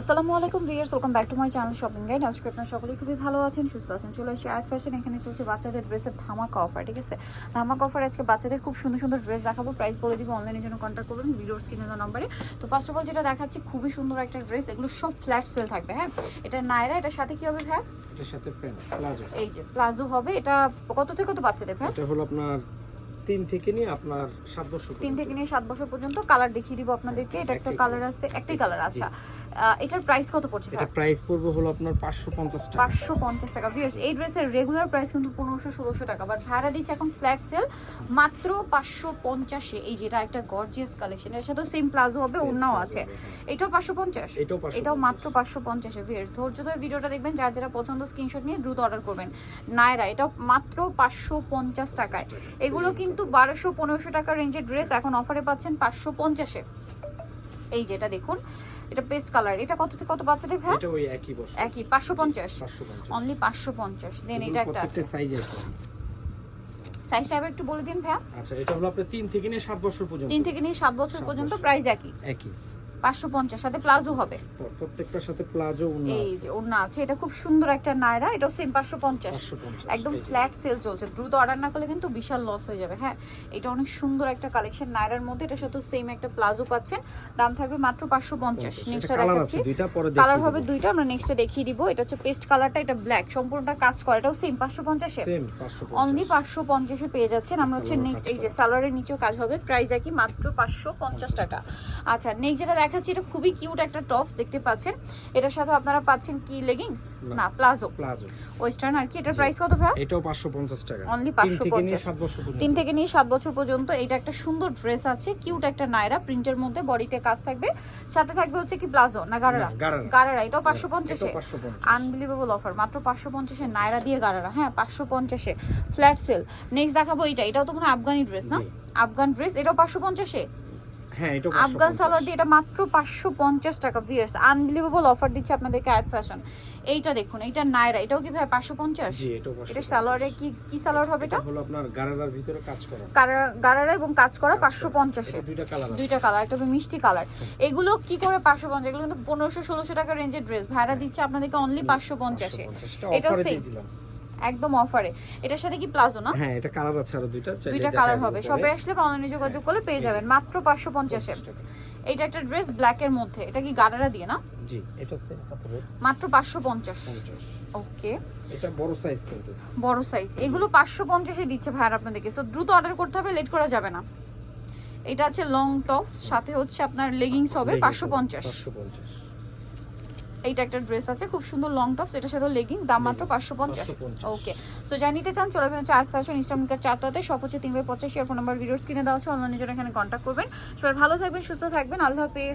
আসসালামু আলাইকুম viewers welcome back to my channel shopping guide আজকে আপনার সকলেই খুবই ভালো আছেন সুস্থ আছেন। চলে আসি আয়াত ফ্যাশন এখানে চলছে বাচ্চাদের ড্রেসের ধামাকা অফার ঠিক আছে? ধামাকা অফার আজকে বাচ্চাদের খুব সুন্দর সুন্দর ড্রেস দেখাবো। প্রাইস বলে দিব অনলাইনের জন্য কন্ট্যাক্ট করবেন ভিডিওর স্ক্রিনে নম্বরে তো ফার্স্ট অফ অল যেটা দেখাচ্ছি খুবই সুন্দর একটা ড্রেস এগুলো সব ফ্ল্যাট সেল থাকবে হ্যাঁ? এটা নায়রা এটার সাথে কি হবে ভ্যা এটার সাথে প্যান্ট প্লাজো। এই যে প্লাজো হবে। এটা কত থেকে কত বাচ্চাদের ভ্যা এটা হলো আপনার তিন থেকে নিয়ে আপনার সাত বছর তিন থেকে নিয়ে সাত বছর পর্যন্ত কালার দেখিয়ে দিব আপনাদেরকে। এটা একটা কালার আছে একটাই কালার আচ্ছা এটার প্রাইস কত পড়ছে এটা প্রাইস পড়বে হলো আপনার পাঁচশো পঞ্চাশ টাকা। পাঁচশো পঞ্চাশ টাকা। ভিউয়ার্স এই ড্রেসের রেগুলার প্রাইস কিন্তু পনেরোশো ষোলোশো টাকা। বাট ভাড়া দিচ্ছে এখন ফ্ল্যাট সেল মাত্র পাঁচশো পঞ্চাশে। এই যেটা একটা গর্জিয়াস কালেকশন এর সাথেও সেম প্লাজো হবে অন্যও আছে। হ্যাঁ। এটাও পাঁচশো পঞ্চাশ? এটাও 550 এটাও মাত্র পাঁচশো পঞ্চাশে। ভিউয়ার্স ধৈর্য ধরে ভিডিওটা দেখবেন যার যারা পছন্দ স্ক্রিনশট নিয়ে দ্রুত অর্ডার করবেন। নায়রা এটাও মাত্র পাঁচশো পঞ্চাশ টাকায়। এগুলো কিন্তু বারোশো পনেরোশো টাকা রেঞ্জের ড্রেস এখন অফারে পাচ্ছেন পাঁচশো পঞ্চাশে। এই যেটা দেখুন এটা পেস্ট কালার এটা কত থেকে কত বাচ্চাদের ভ্যা এটা ওই একই বছর। একই পাঁচশো পঞ্চাশ। পাঁচশো পঞ্চাশ। অনলি পাঁচশো পঞ্চাশ। দেন এটা একটা আছে। সাইজ আছে সাইজটা টাইপ একটু বলে দিন ভ্যা আচ্ছা এটা হলো আপনার 3 থেকে নিয়ে সাত বছর পর্যন্ত। 3 থেকে নিয়ে সাত বছর পর্যন্ত। প্রাইস একই। একই। পাঁচশো পঞ্চাশ সাথে প্লাজো হবে। প্রত্যেকটার সাথে প্লাজো এই যে আছে। এটা খুব সুন্দর একটা নায়রা এটাও সেম পাঁচশো পঞ্চাশ। পাঁচশো পঞ্চাশ একদম ফ্ল্যাট সেল চলছে। দ্রুত অর্ডার না করলে কিন্তু বিশাল লস হয়ে যাবে। হ্যাঁ এটা অনেক সুন্দর একটা কালেকশন নায়রার মধ্যে। এটা সাথে সেম একটা প্লাজো পাচ্ছেন। দাম থাকবে মাত্র পাঁচশো পঞ্চাশ। নেক্সটটা কালার দেখাচ্ছি। কালার হবে দুইটা আমরা নেক্সটটা দেখিয়ে দিব। এটা হচ্ছে পেস্ট কালারটা এটা ব্ল্যাক সম্পূর্ণটা কাজ করে। এটাও সেম পাঁচশো পঞ্চাশে? সেম পাঁচশো অনলি পাঁচশো পঞ্চাশে পেয়ে যাচ্ছেন। আমরা হচ্ছে নেক্সট এই যে সালোয়ারের নিচেও কাজ হবে। প্রাইস একই মাত্র পাঁচশো পঞ্চাশ টাকা। আচ্ছা নেক্সট যেটা দেখাচ্ছি এটা খুবই কিউট একটা টপস দেখতে পাচ্ছেন। এটার সাথে আপনারা পাচ্ছেন কি? লেগিংস না। প্লাজো। প্লাজো। ওয়েস্টার্ন আর কি? এটার প্রাইস কত ভাই এটাও পাঁচশো পঞ্চাশ টাকা। Only তিন থেকে 550 নিয়ে সাত বছর পর্যন্ত। তিন থেকে নিয়ে সাত বছর পর্যন্ত এটা একটা সুন্দর ড্রেস আছে কিউট একটা নায়রা প্রিন্টের মধ্যে বডিতে কাজ থাকবে। সাথে থাকবে হচ্ছে কি প্লাজো? না গারারা? গারারা। এটাও পাঁচশো পঞ্চাশে। এটাও 550 আনবিলিভেবল অফার মাত্র পাঁচশো পঞ্চাশে নায়রা দিয়ে গারারা। হ্যাঁ পাঁচশো পঞ্চাশে। ফ্ল্যাট সেল নেক্সট দেখাবো এটা এটাও তো মনে আফগানি ড্রেস না? আফগান ড্রেস এটাও পাঁচশো পঞ্চাশে? হ্যাঁ আফগান সালোয়ার দিয়ে এটা মাত্র পাঁচশো পঞ্চাশ টাকা ভিয়ার্স আনবিলিভেবল অফার দিচ্ছে আপনাদেরকে আয়াত ফ্যাশন এইটা দেখুন এইটা নায়রা এটাও কি ভাই পাঁচশো পঞ্চাশ? জি এটা সালোয়ারে কি কি সালোয়ার হবে এটা? এটা হলো আপনার গারারার ভিতরে কাজ করা। গারারা এবং কাজ করা পাঁচশো পঞ্চাশে। দুইটা কালার দুইটা কালার একটা হবে মিষ্টি কালার এগুলো কি করে পাঁচশো পঞ্চাশ? এগুলো কিন্তু পনেরোশো ষোলোশো টাকা রেঞ্জের ড্রেস ভাড়া দিচ্ছে আপনাদেরকে অনলি পাঁচশো পঞ্চাশে। 550 টা এটাও অফারে same। দিয়ে দিলাম। একদম অফারে। এটার সাথে কি প্লাজো না? হ্যাঁ এটা কালার আছে আরও দুইটা দুইটা কালার হবে। সবে আসলে বা অনলাইনে যোগাযোগ করলে পেয়ে যাবেন। মাত্র পাঁচশো পঞ্চাশে 50 এটা একটা ড্রেস ব্ল্যাক এর মধ্যে। এটা কি গাড়ারা দিয়ে না? জি এটা সেম কাপড়ের মাত্র পাঁচশো পঞ্চাশ। ওকে। এটা বড় সাইজ কিন্তু। বড় সাইজ এগুলো পাঁচশো পঞ্চাশে দিচ্ছে ভাইয়ার আপনাদেরকে। সো দ্রুত অর্ডার করতে হবে লেট করা যাবে না। এটা আছে লং টপস সাথে হচ্ছে আপনার লেগিংস হবে পাঁচশো পঞ্চাশ। 550 এইটা একটা ড্রেস আছে খুব সুন্দর লং টপস এটার সাথে লেগিংস দাম মাত্র পাঁচশো পঞ্চাশ। 550 ওকে সো যা নিতে চান চলে যাবেন চার ফ্যাশন চার চারটাতে সব হচ্ছে তিন বাই পঁচাশি আর ফোন নাম্বার ভিডিওস কিনে দেওয়া আছে অনলাইনের জন্য এখানে কন্ট্যাক্ট করবেন। সবাই ভালো থাকবেন সুস্থ থাকবেন আল্লাহ হাফেজ।